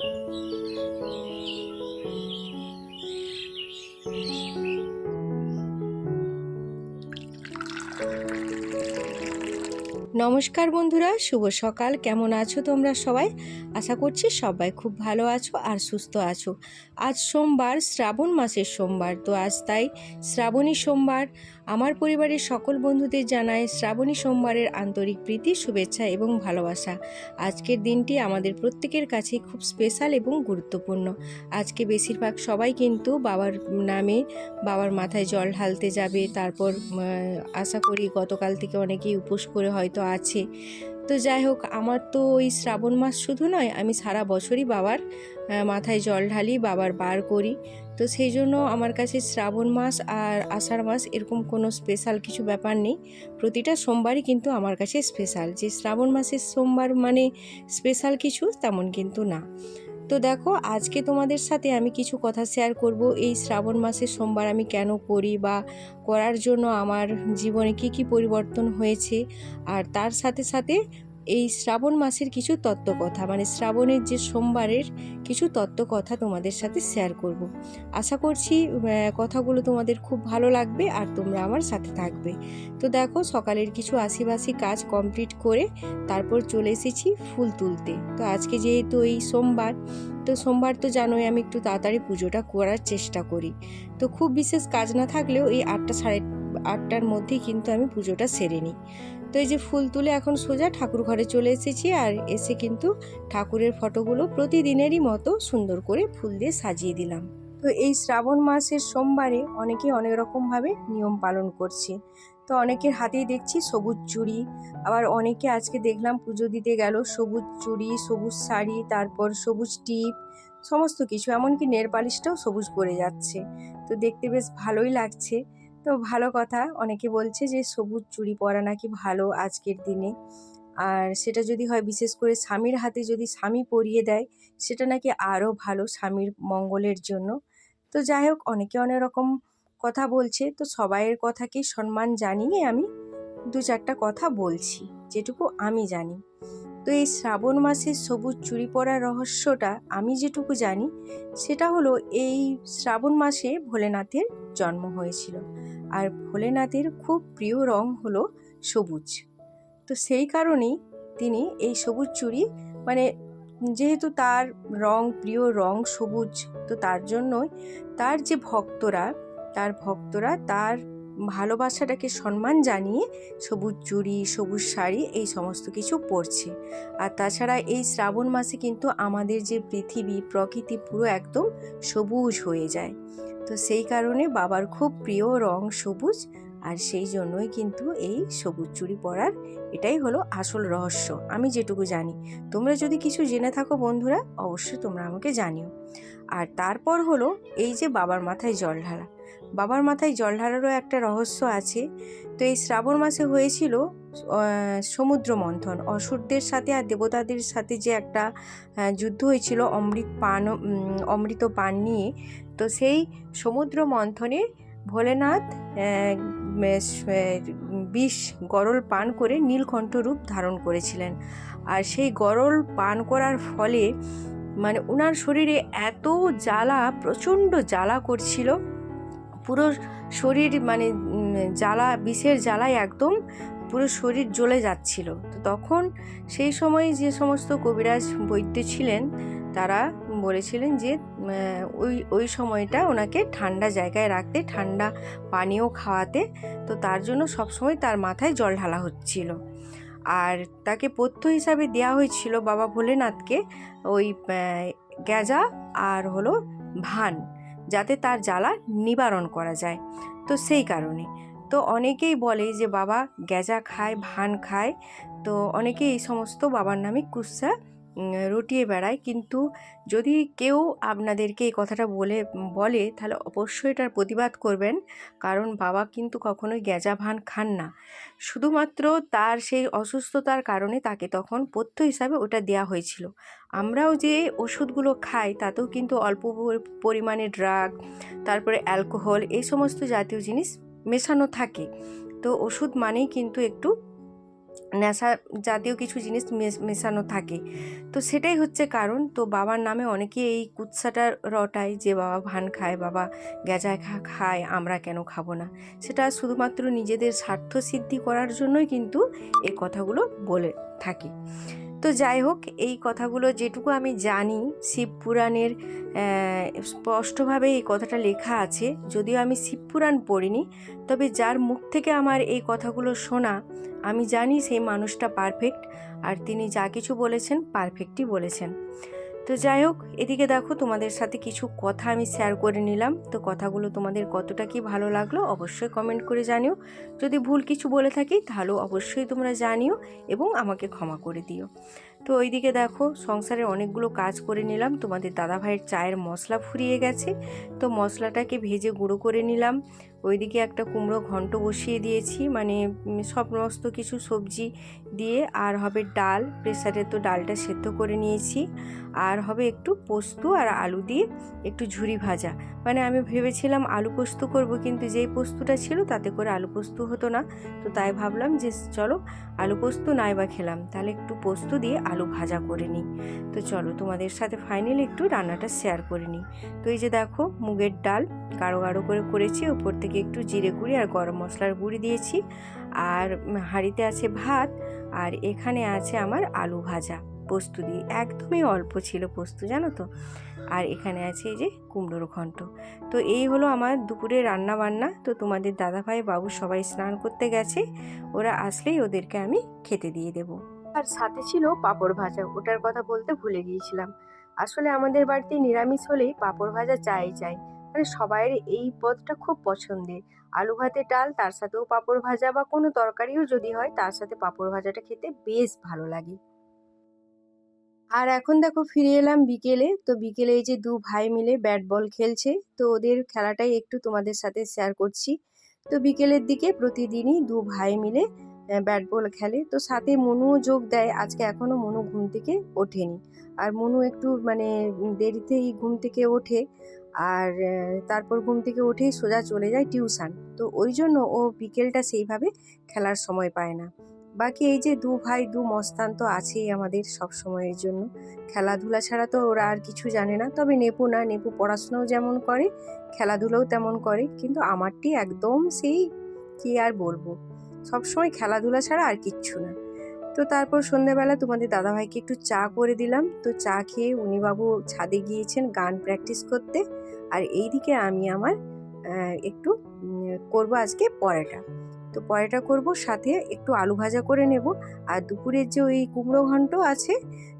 নমস্কার বন্ধুরা, শুভ সকাল। কেমন আছো তোমরা সবাই? আশা করছি সবাই খুব ভালো আছো আর সুস্থ আছো। আজ সোমবার, শ্রাবণ মাসের সোমবার, তো আজ তাই শ্রাবণী সোমবার। আমার পরিবারের সকল বন্ধুদের জানায় শ্রাবণী সোমবারের আন্তরিক প্রীতি, শুভেচ্ছা এবং ভালোবাসা। আজকের দিনটি আমাদের প্রত্যেকের কাছে খুব স্পেশাল এবং গুরুত্বপূর্ণ। আজকে বেশিরভাগ সবাই কিন্তু বাবার নামে বাবার মাথায় জল ঢালতে যাবে, তারপর আশা করি গতকাল থেকে অনেকেই উপোস করে হয়তো আছে। তো যাই হোক, আমার তো ওই শ্রাবণ মাস শুধু নয়, আমি সারা বছরই বাবার মাথায় জল ঢালি, বাবার বার করি। তো সেই জন্য আমার কাছে শ্রাবণ মাস আর আষাঢ় মাস এরকম কোনো স্পেশাল কিছু ব্যাপার নেই। প্রতিটা সোমবারই কিন্তু আমার কাছে স্পেশাল যে শ্রাবণ মাসের সোমবার মানে স্পেশাল কিছু তেমন কিন্তু না। তো দেখো, আজকে তোমাদের সাথে আমি কিছু কথা শেয়ার করব। এই শ্রাবণ মাসের সোমবার আমি কেন করি বা করার জন্য আমার জীবনে কি কি পরিবর্তন হয়েছে? আর তার সাথে সাথে এই শ্রাবণ মাসের কিছু তত্ত্ব কথা মানে শ্রাবণের যে সোমবারের কিছু তত্ত্ব কথা তোমাদের সাথে শেয়ার করব। আশা করছি কথাগুলো তোমাদের খুব ভালো লাগবে আর তোমরা আমার সাথে থাকবে। তো দেখো, সকালের কিছু আশিবাসি কাজ কমপ্লিট করে তারপর চলে এসেছি ফুল তুলতে। তো আজকে যেহেতু এই সোমবার, তো সোমবার তো জানোই আমি একটু তাড়াতাড়ি পুজোটা করার চেষ্টা করি। তো খুব বিশেষ কাজ না থাকলেও এই আটটা সাড়ে আটটার মধ্যেই কিন্তু আমি পুজোটা সেরে নিই। তো এই যে ফুল তুলে এখন সোজা ঠাকুর ঘরে চলে এসেছি আর এসে কিন্তু ঠাকুরের ফটোগুলো প্রতিদিনেরই মতো সুন্দর করে ফুল দিয়ে সাজিয়ে দিলাম। তো এই শ্রাবণ মাসের সোমবারে অনেকেই অনেক রকমভাবে নিয়ম পালন করছে। তো অনেকের হাতেই দেখছি সবুজ চুড়ি, আবার অনেকে আজকে দেখলাম পুজো দিতে গেল সবুজ চুড়ি, সবুজ শাড়ি, তারপর সবুজ টিপ, সমস্ত কিছু, এমনকি নেল পালিশটাও সবুজ পরে যাচ্ছে। তো দেখতে বেশ ভালোই লাগছে। তো ভালো কথা। অনেকে বলছে যে, সবুজ চুড়ি পরা নাকি ভালো আজকের দিনে? আর সেটা যদি হয়, বিশেষ করে স্বামীর হাতে যদি স্বামী পরিয়ে দেয়, সেটা নাকি আরও ভালো স্বামীর মঙ্গলের জন্য। তো যাই হোক, অনেকে অনেক রকম কথা বলছে। তো সবাইয়ের কথাকে সম্মান জানিয়ে আমি দু চারটা কথা বলছি, যেটুকু আমি জানি। তো এই শ্রাবণ মাসের সবুজ চুড়ি পরার রহস্যটা আমি যেটুকু জানি, সেটা হলো এই শ্রাবণ মাসে ভোলেনাথের জন্ম হয়েছিল। আর ভোলেনাথের খুব প্রিয় রং হলো সবুজ। তো সেই কারণেই তিনি এই সবুজ চুড়ি মানে যেহেতু তার রং, প্রিয় রং সবুজ, তো তার জন্যই তার যে ভক্তরা, তার ভক্তরা তার ভালোবাসাটাকে সম্মান জানিয়ে সবুজ চুড়ি, সবুজ শাড়ি এই সমস্ত কিছু পরছে। আর তাছাড়া এই শ্রাবণ মাসে কিন্তু আমাদের যে পৃথিবী, প্রকৃতি পুরো একদম সবুজ হয়ে যায়। তো সেই কারণে বাবার খুব প্রিয় রং সবুজ আর সেই জন্যই কিন্তু এই সবুজ চুড়ি পরার এটাই হলো আসল রহস্য। আমি যেটুকু জানি। তোমরা যদি কিছু জেনে থাকো বন্ধুরা, অবশ্যই তোমরা আমাকে জানিও। আর তারপর হলো এই যে বাবার মাথায় জল ঢালা। বাবার মাথায় জল ঢালারও একটা রহস্য আছে। তো এই শ্রাবণ মাসে হয়েছিল সমুদ্র মন্থন। অসুরদের সাথে আর দেবতাদের সাথে যে একটা যুদ্ধ হয়েছিল অমৃত পান অমৃত পান নিয়ে। তো সেই সমুদ্র মন্থনে ভোলেনাথ বিষ গরল পান করে নীলকণ্ঠ রূপ ধারণ করেছিলেন। আর সেই গরল পান করার ফলে মানে ওনার শরীরে এত জ্বালা, প্রচণ্ড জ্বালা করছিল, পুরো শরীর মানে জ্বালা, বিষের জ্বালায় একদম পুরো শরীর জ্বলে যাচ্ছিল। তো তখন সেই সময় যে সমস্ত কবিরাজ বৈদ্য ছিলেন তারা বলেছিলেন যে ওই ওই সময়টা ওনাকে ঠান্ডা জায়গায় রাখতে, ঠান্ডা পানীয় খাওয়াতে। তো তার জন্য সবসময় তার মাথায় জল ঢালা হচ্ছিল। আর তাকে পথ্য হিসাবে দেওয়া হয়েছিল বাবা ভোলেনাথকে ওই গ্যাজা আর হলো ভান, যাতে তার জ্বালা নিবারণ করা যায়। তো সেই কারণে। তো অনেকেই বলে যে, বাবা গ্যাজা খায়, ভান খায়। তো অনেকে এই সমস্ত বাবার নামে কুৎসা রটিয়ে বেড়ায়। কিন্তু যদি কেউ আপনাদেরকে এই কথাটা বলে বলে, তাহলে অবশ্যই এটার প্রতিবাদ করবেন। কারণ বাবা কিন্তু কখনোই গ্যাজা ভান খান না। শুধুমাত্র তার সেই অসুস্থতার কারণে তাকে তখন পথ্য হিসাবে ওটা দেওয়া হয়েছিল। আমরাও যে ওষুধগুলো খাই, তাতেও কিন্তু অল্প পরিমাণে ড্রাগ, তারপরে অ্যালকোহল, এই সমস্ত জাতীয় জিনিস মেশানো থাকে। তো ওষুধ মানেই কিন্তু একটু নেশা জাতীয় কিছু জিনিস মেশ- মেশানো থাকে। তো সেটাই হচ্ছে কারণ, তো বাবার নামে অনেকে এই কুৎসাটা রটায় যে বাবা ভান খায়, বাবা গেজায় খা, খায়, আমরা কেন খাব না? সেটা শুধুমাত্র নিজেদের স্বার্থ সিদ্ধি করার জন্যই কিন্তু এ কথাগুলো বলে থাকি। তো যাই হোক, এই কথাগুলো যেটুকু আমি জানি, শিব পুরাণের স্পষ্টভাবে এই কথাটা লেখা আছে। যদিও আমি শিবপুরাণ পড়িনি, তবে যার মুখ থেকে আমার এই কথাগুলো শোনা, আমি জানি সেই মানুষটা পারফেক্ট, আর তিনি যা কিছু বলেছেন পারফেক্টই বলেছেন। তো যাই হোক, এদিকে দেখো তোমাদের সাথে কিছু কথা আমি শেয়ার করে নিলাম। তো কথাগুলো তোমাদের কতটা কি ভালো লাগল অবশ্যই কমেন্ট করে জানিও। যদি ভুল কিছু বলে থাকি তাহলেও অবশ্যই তোমরা জানিও এবং আমাকে ক্ষমা করে দিও। তো ওইদিকে দেখো সংসারে অনেকগুলো কাজ করে নিলাম। তোমাদের দাদাভাইয়ের চায়ের মশলা ফুরিয়ে গেছে। তো মশলাটাকে ভেজে গুঁড়ো করে নিলাম। ওইদিকে একটা কুমড়ো ঘন্ট বসিয়ে দিয়েছি মানে সমস্ত কিছু সবজি দিয়ে, আর হবে ডাল। প্রেসারে তো ডালটা সেদ্ধ করে নিয়েছি। আর হবে একটু পোস্ত আর আলু দিয়ে একটু ঝুরি ভাজা। মানে আমি ভেবেছিলাম আলু পোস্ত করব, কিন্তু যেই পোস্তটা ছিল তাতে করে আলু পোস্ত হতো না। তো তাই ভাবলাম যে, চলো আলু পোস্ত নাই বা খেলাম। তাহলে একটু পোস্ত দিয়ে আলু ভাজা করে নিই। তো চলো, তোমাদের সাথে ফাইনালি একটু রান্নাটা শেয়ার করে নিই। তো এই যে দেখো, মুগের ডাল, গাঢ় গাঢ় করে করেছি, ওপর থেকে একটু জিরে গুঁড়ি আর গরম মশলার গুঁড়ি দিয়েছি। আর হাঁড়িতে আছে ভাত আর এখানে আছে আমার আলু ভাজা। পোস্ত দিয়ে একদমই অল্প ছিল পোস্ত, জানো তো? আর এখানে আছে এই যে কুমড়োর ঘন্ট। তো এই হলো আমার দুপুরে রান্না বান্না তো তোমাদের দাদাভাই, বাবু সবাই স্নান করতে গেছে। ওরা আসলেই ওদেরকে আমি খেতে দিয়ে দেবো। আর সাথে ছিল পাঁপড় ভাজা, ওটার কথা বলতে ভুলে গিয়েছিলাম। আসলে আমাদের বাড়িতে নিরামিষ হলেই পাঁপড় ভাজা চাই চাই। মানে সবাইয়ের এই পদটা খুব পছন্দের। আলু ভাতে ডাল, তার সাথেও পাঁপড় ভাজা বা কোনো তরকারিও যদি হয়, তার সাথে পাঁপড় ভাজাটা খেতে বেশ ভালো লাগে। আর এখন দেখো ফিরে এলাম বিকেলে। তো বিকেলে এই যে দু ভাই মিলে ব্যাট বল খেলছে। তো ওদের খেলাটাই একটু তোমাদের সাথে শেয়ার করছি। তো বিকেলের দিকে প্রতিদিনই দু ভাই মিলে ব্যাট বল খেলে। তো সাথে মনুও যোগ দেয়। আজকে এখনও মনু ঘুম থেকে ওঠেনি। আর মনু একটু মানে দেরিতেই ঘুম থেকে ওঠে। আর তারপর ঘুম থেকে উঠেই সোজা চলে যায় টিউশন। তো ওই জন্য ও বিকেলটা সেইভাবে খেলার সময় পায় না। বাকি এই যে দু ভাই, দু মস্তান তো আছেই আমাদের সব সময়ের জন্য। খেলাধুলা ছাড়া তো ওরা আর কিছু জানে না। তবে নেপু না, নেপু পড়াশোনাও যেমন করে, খেলাধুলাও তেমন করে। কিন্তু আমারটি একদম সেই, কি আর বলব? সবসময় খেলাধুলা ছাড়া আর কিচ্ছু না। তো তারপর সন্ধ্যাবেলা তোমাদের দাদাভাইকে একটু চা করে দিলাম। তো চা খেয়ে উনি বাবু ছাদে গিয়েছেন গান প্র্যাকটিস করতে। আর এই দিকে আমি আমার একটু করব আজকে পরোটা। তো পরোটা করব, সাথে একটু আলু ভাজা করে নেব। আর দুপুরের যে ওই কুমড়ো ঘন্ট আছে,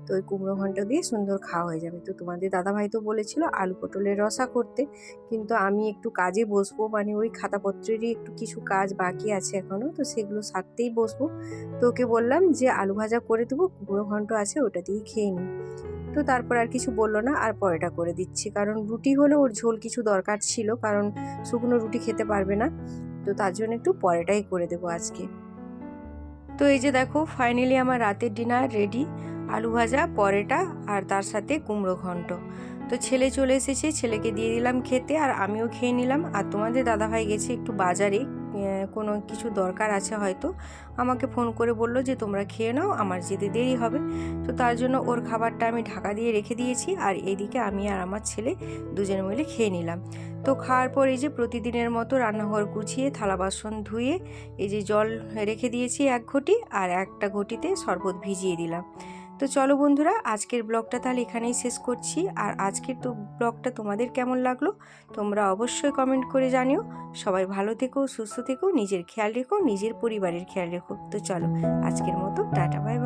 তো ওই কুমড়ো ঘন্ট দিয়ে সুন্দর খাওয়া হয়ে যাবে। তো তোমাদের দাদাভাই তো বলেছিল আলু পটলের রসা করতে, কিন্তু আমি একটু কাজে বসবো মানে ওই খাতাপত্রেরই একটু কিছু কাজ বাকি আছে এখনও তো সেগুলো সারতেই বসবো। তো ওকে বললাম যে আলু ভাজা করে দেবো, কুমড়ো ঘন্ট আছে ওটা দিয়ে খেয়ে নিই। তো তারপর আর কিছু বলল না, আর পরোটা করে দিচ্ছি। কারণ রুটি হলে ওর ঝোল কিছু দরকার ছিল, কারণ শুকনো রুটি খেতে পারবে না। তো তার জন্য একটু পরেটাই করে দেবো আজকে। তো এই যে দেখো ফাইনালি আমার রাতের ডিনার রেডি আলু ভাজা, পরেটা আর তার সাথে কুমড়ো ঘন্ট। তো ছেলে চলে এসেছে, ছেলেকে দিয়ে দিলাম খেতে আর আমিও খেয়ে নিলাম। আর তোমাদের দাদাভাই গেছে একটু বাজারে কোনো কিছু দরকার আছে হয়তো? আমাকে ফোন করে বলল যে, তোমরা খেয়ে নাও, আমার যেতে দেরি হবে। তো তার জন্য ওর খাবারটা আমি ঢাকা দিয়ে রেখে দিয়েছি আর এইদিকে আমি আর আমার ছেলে দুজনে মিলে খেয়ে নিলাম। তো খাওয়ার পর এই যে প্রতিদিনের মতো রান্নাঘর গুছিয়ে, থালা বাসন ধুয়ে, এই যে জল রেখে দিয়েছি এক ঘটি আর একটা ঘটিতে শরবত ভিজিয়ে দিলাম। তো চলো বন্ধুরা, আজকের ব্লগটা তাহলে এখানেই শেষ করছি। আর আজকের তো ব্লগটা তোমাদের কেমন লাগল, তোমরা অবশ্যই কমেন্ট করে জানিও। সবাই ভালো থেকো, সুস্থ থেকো, নিজের খেয়াল রেখো, নিজের পরিবারের খেয়াল রেখো। তো চলো, আজকের মতো, টাটা বাই